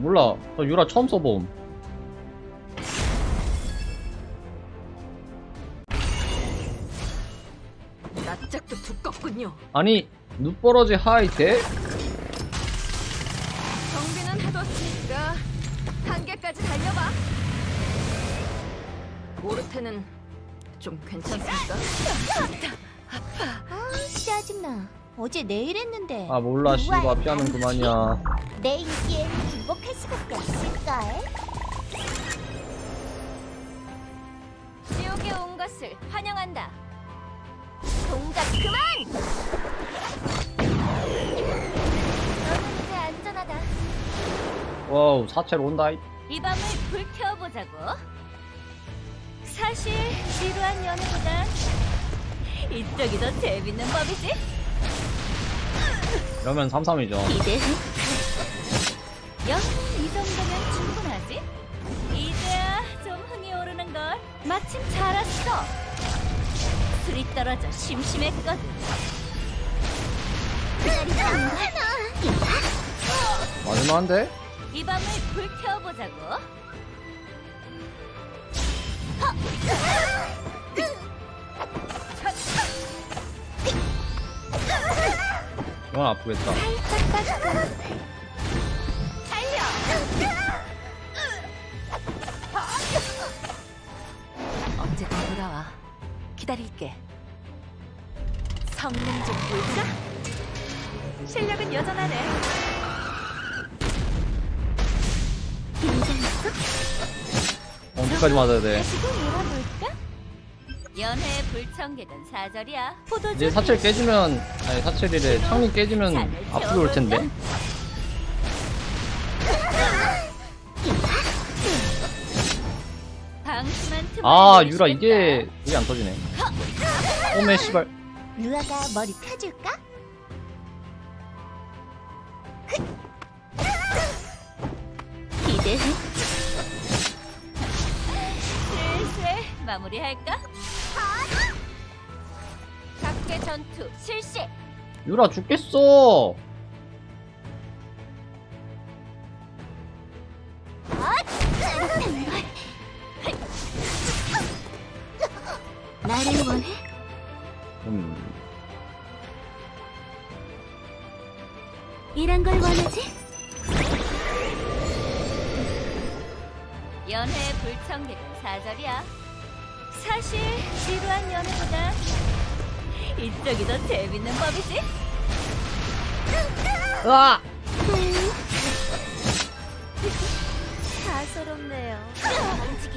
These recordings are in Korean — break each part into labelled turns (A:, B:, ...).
A: 몰라. 저 유라 처음 써봄.
B: 낯짝도 두껍군요.
A: 아니, 눈버러지 하이테?
B: 정비는 해뒀으니까 단계까지 달려봐. 모르테는 좀 괜찮습니까?
C: 아, 짜증나. 어제 내일 했는데.
A: 아, 몰라, 씨바. 피하는 그만이야.
C: 내 인기엔 굴복할 수밖에 없을걸? 지옥에 온 것을 환영한다. 동작 그만! 너는 이제 안전하다.
A: 와우, 사체로 온다. 이.
C: 이 밤을 불태워보자고. 사실 지루한 연애보단 이쪽이 더 재밌는 법이지.
A: 이러면 3-3이죠.
C: 기대해. 영이 정도면 충분하지? 이제야 좀 흥이 오르는 걸. 마침 잘 왔어. 술이 떨어져 심심했거든.
A: 마지막인데?
C: 이 밤을 불태워보자고.
A: 이건 아프겠다.
B: 언제든 돌아와. 기다릴게. 성능 좀 볼까? 실력은 여전하네.
A: 언제까지 맞아야 돼?
C: 연애 불청객은 사절이야. 포도주
A: 이제 사체 깨지면, 아니, 사체리래. 창이 깨지면 앞으로 올 텐데.
C: 방심한 틈을
A: 아,
C: 노리시겠다.
A: 유라, 이게, 이게 안 터지네. 오메, 씨발.
C: 루아가 머리 펴줄까? 기대해. 슬슬 마무리할까? 전투 실시.
A: 유라 죽겠어!
C: 나를 원해?
A: 음.
C: 이런 걸 원하지? 연애 불청객은 사절이야. 사실 지루한 연애보다 이쪽이 더 재밌는 법이지.
A: 으아!
C: 가소롭네요.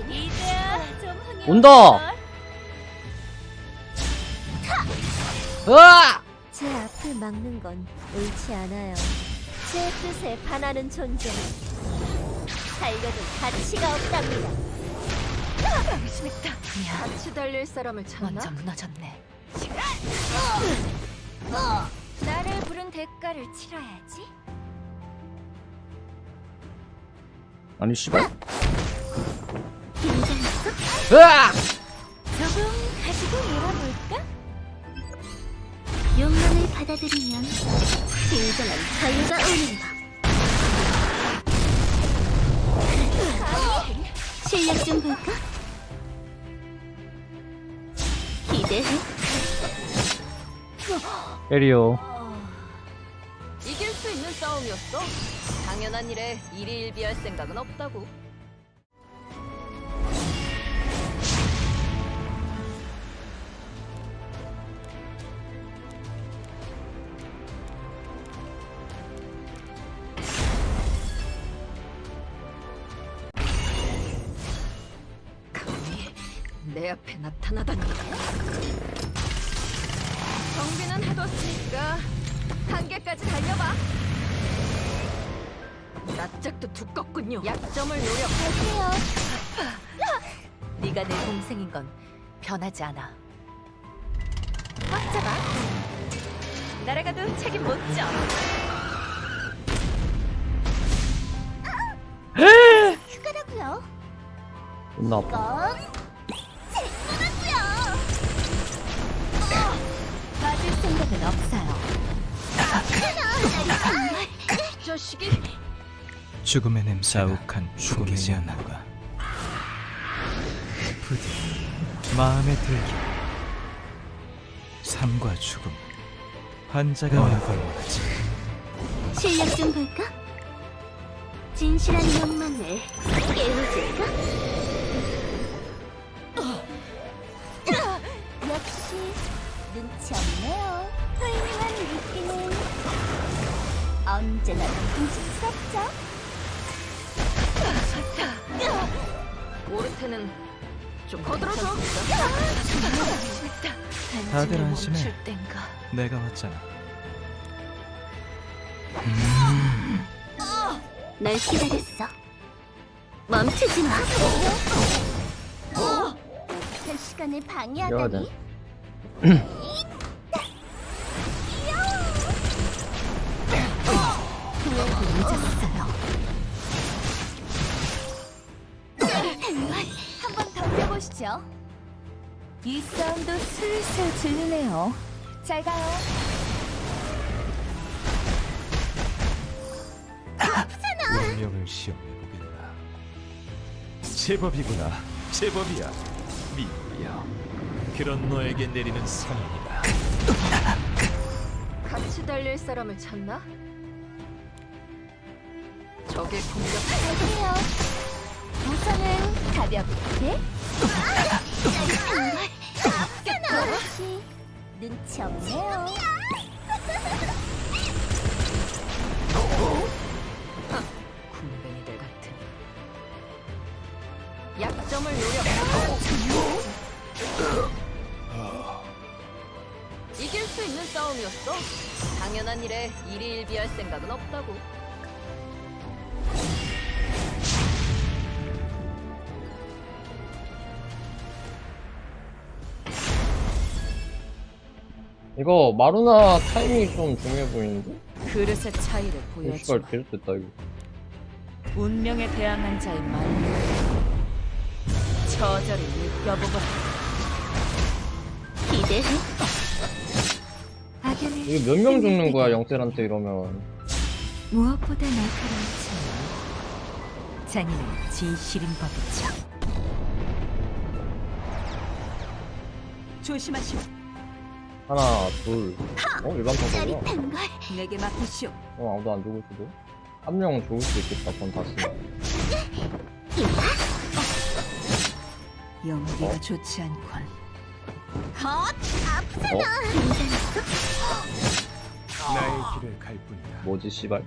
C: 이제야 좀 흥이
A: 온다! 으아!
C: 제 앞을 막는 건 옳지 않아요. 제 뜻에 반하는 존재. 살려도 가치가 없답니다.
B: 심했다. 같이 달릴 사람을 찾나? 먼저 무너졌네.
C: 나를 부른 대가를 치러야지.
A: 아니, 씨발.
C: 긴장했어? 조금 가지고 놀아볼까? 욕망을 받아들이면 진정한 자유가 오는 법. 실력 좀 볼까? 기대해.
A: 에리오.
B: 이길 수 있는 싸움이었어. 당연한 일에 일희일비할 생각은 없다고. 감히 내 앞에 나타나다니. 정비는 해뒀으니까 단계까지 달려봐. 낯짝도 두껍군요. 약점을 노려.
C: 갈게요.
B: 네가 내 동생인 건 변하지 않아.
C: 꽉 잡아.
B: 날아가도 책임 못 져.
C: 휴가라고요.
A: 존나 아파.
C: 이건 생각은 없어요.
B: 자식이
D: 죽음의 냄새가 자욱한 죽음의 연화가? 부디 마음에 들게. 삶과 죽음. 환자가 걸맞지.
E: 실력 좀 볼까? 진실한 욕망을 깨워줄까? 역시 눈치 없네요. 훌륭한 느끼는 언제나 궁금스럽죠?
B: 오르테는 좀 거들어서.
D: 다들 안심해 내가 왔잖아
E: 널 기다렸어. 멈추지 마. 한 시간을 방해하다니. 보시죠. 이 싸움도 슬슬 들리네요. 잘 가요.
D: 운명을 시험해보겠다 제법이구나 제법이야 미야 그런 너에게 내리는 사랑이다
B: 같이 달릴 사람을 찾나? 적의 공격
E: 갈게요. 우선은 가볍게. 역시 눈치 없네요.
B: 군뱅이들 같은. 약점을 노려. 이길 수 있는 싸움이었어. 당연한 일에 일희일비할 생각은 없다고.
A: 이거 마루나 타이밍이 좀 중요해 보이는데?
B: 그릇의 차이를
A: 오,
B: 보여줘.
A: 씨발 개좋됐다 이거
B: 운명에 대항한 자의 말. 저절히 느껴보고
E: 기대해. 악연을
A: 이게 몇명 죽는 거야 영셀한테 이러면
E: 무엇보다 날카로운 참.
B: 장인은 진실인 법이죠. 조심하시오.
A: 하나 둘 어? 일반
E: 짜릿한 걸.
B: 내게 맡기시오.
A: 어 아무도 안 죽을 수도 한 명은 죽을 수 있겠다 그건 다시
B: 연기가
A: 어?
B: 좋지 않군.
A: 어?
D: 나의 길을 갈 뿐이다
A: 뭐지 씨발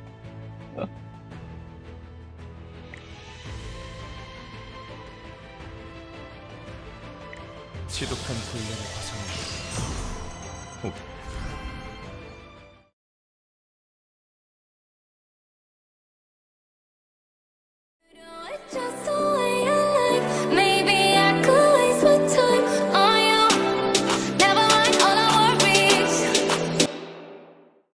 D: 지독한 훈련을 벗어나